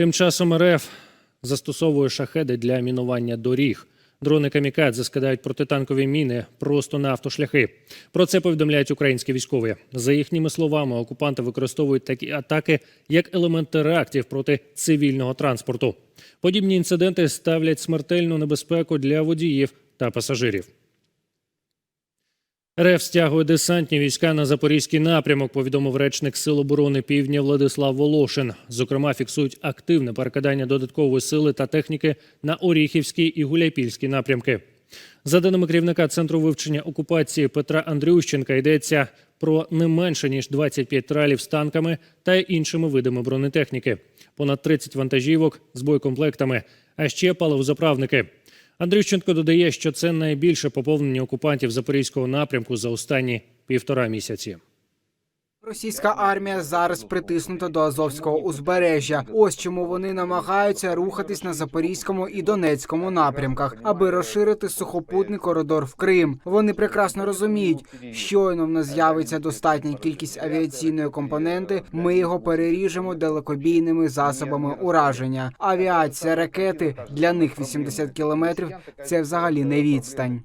Тим часом РФ застосовує шахеди для мінування доріг. Дрони камікадзе скидають протитанкові міни просто на автошляхи. Про це повідомляють українські військові. За їхніми словами, окупанти використовують такі атаки як елемент терактів проти цивільного транспорту. Подібні інциденти ставлять смертельну небезпеку для водіїв та пасажирів. РФ стягує десантні війська на запорізький напрямок, повідомив речник Сил оборони Півдня Владислав Волошин. Зокрема, фіксують активне перекидання додаткової сили та техніки на Оріхівський і Гуляйпільський напрямки. За даними керівника центру вивчення окупації Петра Андрющенка, йдеться про не менше ніж 25 тралів з танками та іншими видами бронетехніки, понад 30 вантажівок з боєкомплектами, а ще паливозаправники. Андрющенко додає, що це найбільше поповнення окупантів запорізького напрямку за останні півтора місяці. Російська армія зараз притиснута до Азовського узбережжя. Ось чому вони намагаються рухатись на запорізькому і донецькому напрямках, аби розширити сухопутний коридор в Крим. Вони прекрасно розуміють, щойно в нас з'явиться достатня кількість авіаційної компоненти. Ми його переріжемо далекобійними засобами ураження. Авіація, ракети для них 80 кілометрів – це взагалі не відстань.